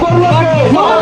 关注老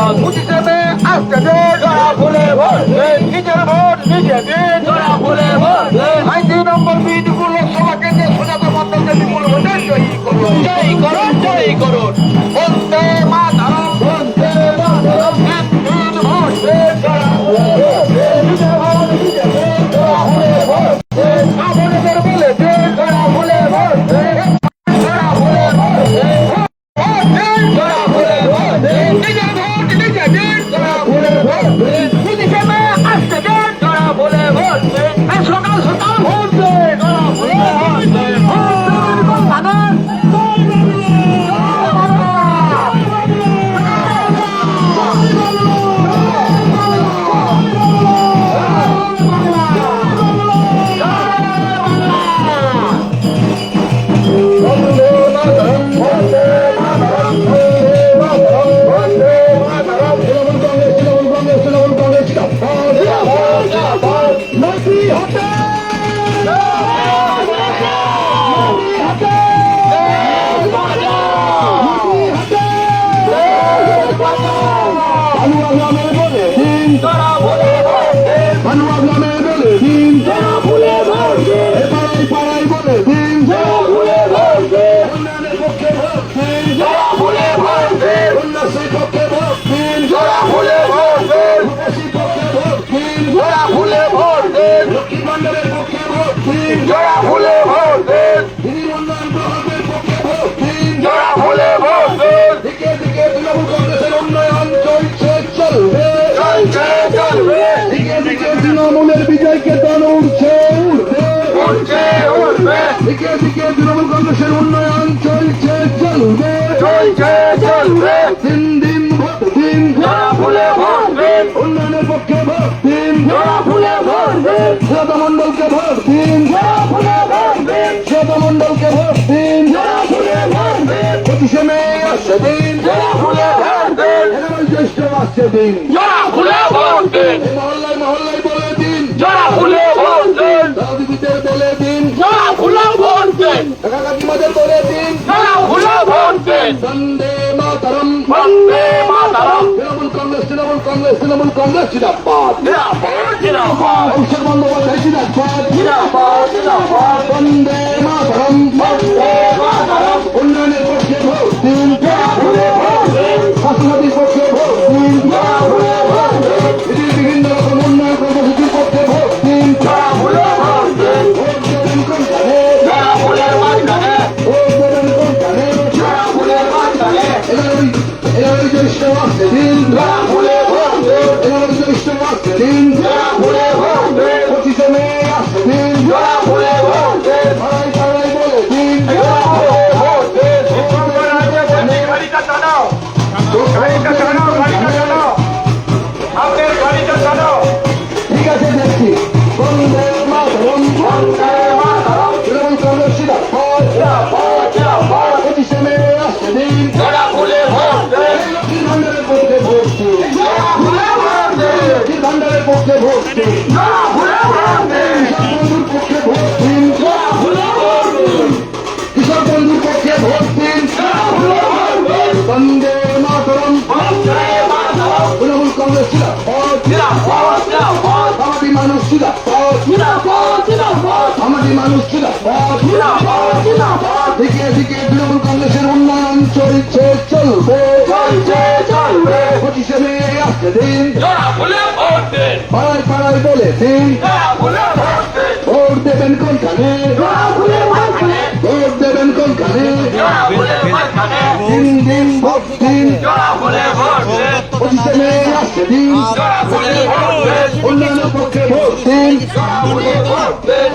Vote মুঠিতে আসতে ধরা ফুলে ভোট নিজের ভোট নিজে দিন। ধরা ফুলে ভোট আইনটি নম্বর বিদুপুর লোকসভা কেন্দ্রে সোনাতে মন্ত্রী বিপুল জয়ী করুন। জয়ী করুন জয়ী করুন। বন্দে মাতা জোড়া ফুলে ভোট দিন জোড়া ফুলে ভোট তৃণমূলের বিজয়কে দল উঠছে উঠবে দিকে দিকে তৃণমূল কংগ্রেসের উন্নয়ন চলছে চলবে। চলছে চলবে। দিন দিন ভোট দিন ঘোড়া উন্নয়নের পক্ষে ভোট দিন ঘোড়া ভোট মন্ডলকে ভোট দিন ঘোড়া মন্ডলকে ভোট দিন। ঘোড়া পঁচিশে মে আসছে দিন ঘোড়া ভোট প্রতিষ্ঠ আসছে দিন। যারা ভুলে ভোট দিন। মহল্লায় মহল্লায় বলে দিন। যারা ভুলে ভোট দিন। রাজনীতিতে বলে দিন। যারা ভুলে ভোট দিন। কাকা কাকিমাদের বলে দিন। যারা ভুলে ভোট দিন। বন্দে মাতারম। বন্দে মাতারম। তৃণমূল কংগ্রেস তৃণমূল কংগ্রেস তৃণমূল কংগ্রেস জিরাবাদ জিরাবাদ জিরাবাদ উন্নয়নের পক্ষে ভোট দিন। পক্ষে ভোট দিন পক্ষে ভোট দিন কৃষক বন্ধুর পক্ষে ভোট দিন বন্দে মাতরম তৃণমূল কংগ্রেস জিন্দাবাদ আমাদের মানুষ জিন্দাবাদ আমাদের মানুষ জিন্দাবাদ দিকে দিকে তৃণমূল কংগ্রেসের উন্নয়ন চলছে চলবে মে আসছে দিন। পাড়ায় পাড়ায় বলে দিন। জোড়া ফুলে ভোট দেবেন কোনখানে? ভোট দেবেন কোনখানে? দিন। দিন ভোট দিন। পঁচিশে মে আসতে দিন। ফুলে ভোট দিন।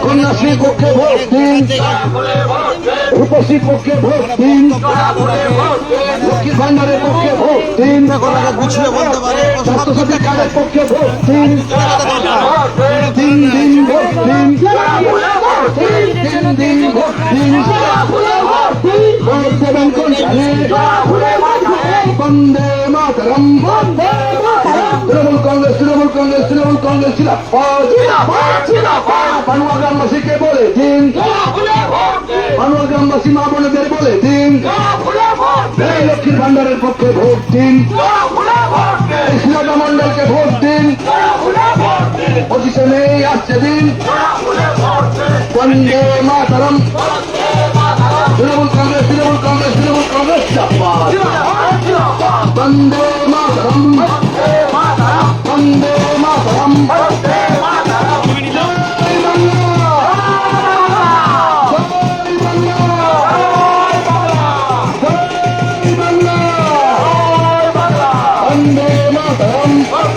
উন্নয়নের পক্ষে ভোট দিন। কন্যাশ্রীর পক্ষে ভোট দিন। লক্ষ্মীর ভান্ডারের পক্ষে ভোট দিন। গুছিয়ে বলতে পারে স্বাস্থ্যসাথী কার্ডের পক্ষে ভোট দিন। দিন দিন ভোট দিন। দিন দিন ভোট দিন। ভোট দেবেন মাঝখানে বন্দে মাতরম। বন্দে কংগ্রেস তৃণমূল কংগ্রেস জিন্দাবাদ পানুয়া গ্রামবাসীকে বলে দিন। পানুয়া গ্রামবাসী মা বোনেদের বলে দিন। লক্ষ্মীর ভান্ডারের পক্ষে ভোট দিন। মন্ডলকে ভোট দিন। পঁচিশে মে আসছে দিন। বন্দে মাতরম। তৃণমূল কংগ্রেস তৃণমূল কংগ্রেস তৃণমূল কংগ্রেস বন্দে মাতরম। বন্দে মাতরম বন্দে মাতরম।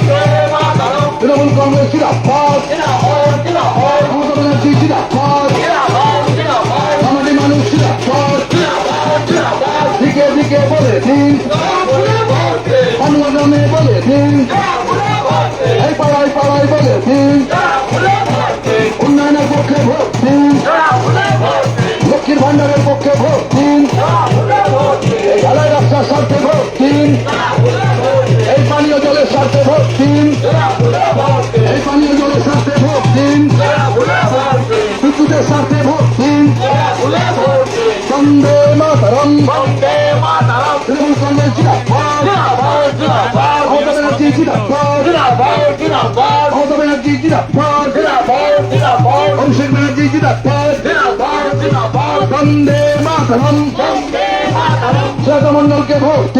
জয় বাংলা তৃণমূল কংগ্রেস জিন্দাবাদ। মমতা ব্যানার্জি জিন্দাবাদ। আমাদের মানুষ জিন্দাবাদ। দিকে দিকে বলে দিন। জোড়া ফুলে ভোট দিন পানুয়া গ্রামে বলে দিন। ভান্ডারের পক্ষে ভোট দিন এই ঢালাই রাস্তার স্বার্থে ভোট দিন এই পানীয় জলের স্বার্থে ভোট দিন এই পানীয় জলের স্বার্থে ভোট দিন বিদ্যুতের স্বার্থে ভোট দিন বন্দে মাতরম। ব্যানার্জি বন্দে মাতরম। বন্দে মাতরম। শ্বেতা মন্ডলকে ভোট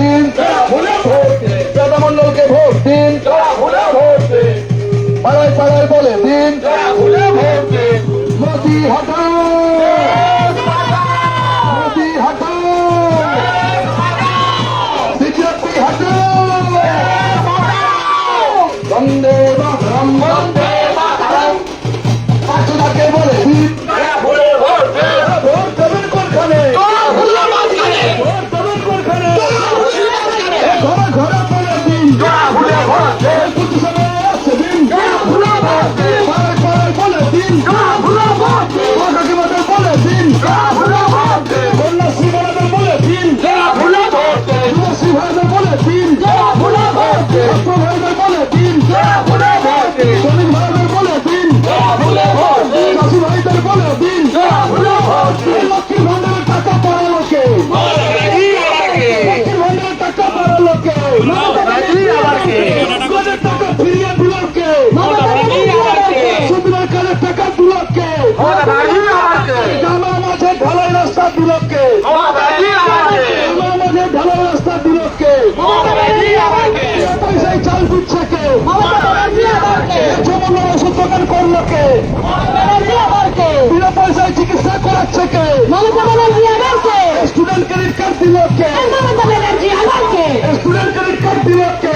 দোকান করল কে বিনা পয়সায় চিকিৎসা করাচ্ছে কে? স্টুডেন্ট ক্রেডিট কার্ড দিল কে? স্টুডেন্ট ক্রেডিট কার্ড দিল কে?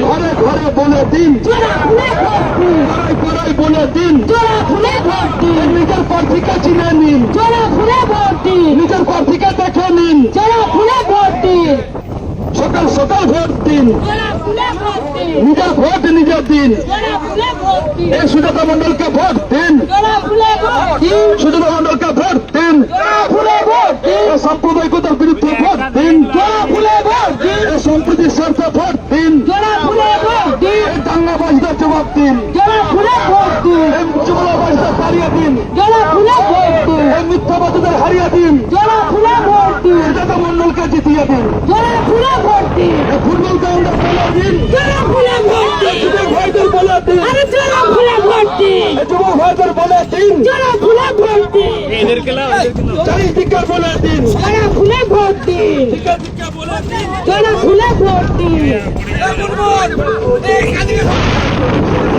ঘরে ঘরে বলে দিন জোড়া দিন বলে দিন জোড়া দিন নিজের প্রার্থীকে চিনে নিন জোড়া দিন নিজের প্রার্থীকে দেখে নিন জোড়া ভোট দিন সকাল সকাল ভোট দিন দিন নিজের ভোট নিজের দিন দিন এই সুজাতা মন্ডলকে ভোট দিন দিন সুজাতা মন্ডলকে ভোট দিন দিন সাম্প্রদায়িকতার বিরুদ্ধে ভোট দিন ফুলে ভোট দিন এই সম্প্রীতির স্বার্থে ভোট দিন জোড়া ফুলে ভোট দিন এই জবাব দিন। জোড়া ফুলে ভোট দিন। এই চোরাবাজদের হারিয়ে দিন। জোড়া ফুলে ভোট দিন। এই মিথ্যাবাদীদের হারিয়ে দিন। জোড়া ফুলে ভোট দিন। সুজাতা মন্ডলকে জিতিয়ে দিন। জোড়া ফুলে ভোট দিন। এই ফুটবল গ্রাউন্ডে বলে দিন। জোড়া ফুলে ভোট এই দিন যুবক ভাইদের বলে দিন। আরে জোড়া ফুলে ভোট দিন। এই যুবক ভাইদের বলে দিন। জোড়া ফুলে ভোট দিন। চারিদিকে বলে দিন। জোড়া ফুলে ভোট দিন। জোড়া ফুলে ভোট দিন। Thank you.